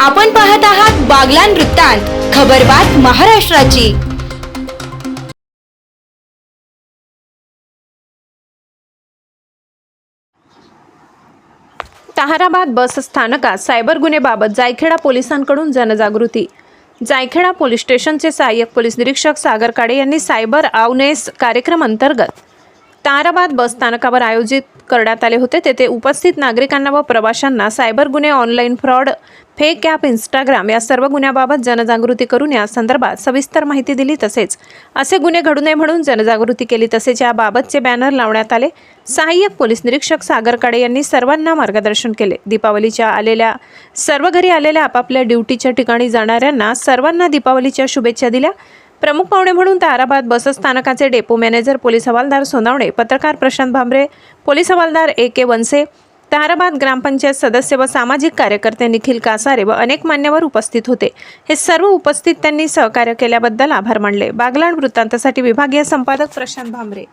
आपण पाहत आहात बागलान वृत्तांत खबरबात महाराष्ट्राची. ताहराबाद बस स्थानकात सायबर गुन्हेबाबत जायखेडा पोलिसांकडून जनजागृती. जायखेडा पोलीस स्टेशनचे सहाय्यक पोलीस निरीक्षक सागर काडे यांनी सायबर अवनेस कार्यक्रम ताराबाद बसस्थानकावर बस स्थानकावर आयोजित करण्यात आले होते. तेथे उपस्थित नागरिकांना व प्रवाशांना सायबर गुन्हे online fraud fake app Instagram या सर्व गुन्ह्याबाबत जनजागृती करून या संदर्भात सविस्तर माहिती दिली तसेच असे गुन्हे घडू नये म्हणून जनजागृती केली तसेच याबाबतचे बॅनर लावण्यात आले. सहाय्यक पोलीस निरीक्षक सागर काडे यांनी सर्वांना मार्गदर्शन केले. दीपावलीच्या आलेल्या सर्व घरी आलेल्या आपापल्या ड्युटीच्या ठिकाणी जाणाऱ्यांना सर्वांना दीपावलीच्या शुभेच्छा दिल्या. प्रमुख पाहुणे म्हणून ताराबाद बसस्थानकाचे डेपो मॅनेजर पोलीस हवालदार सोनावणे पत्रकार प्रशांत भांबरे पोलीस हवालदार ए के वनसे ताराबाद ग्रामपंचायत सदस्य व सामाजिक कार्यकर्ते निखिल कासारे व अनेक मान्यवर उपस्थित होते. हे सर्व उपस्थित त्यांनी सहकार्य केल्याबद्दल आभार मानले. बागलाण वृत्तांतासाठी विभागीय संपादक प्रशांत भांबरे.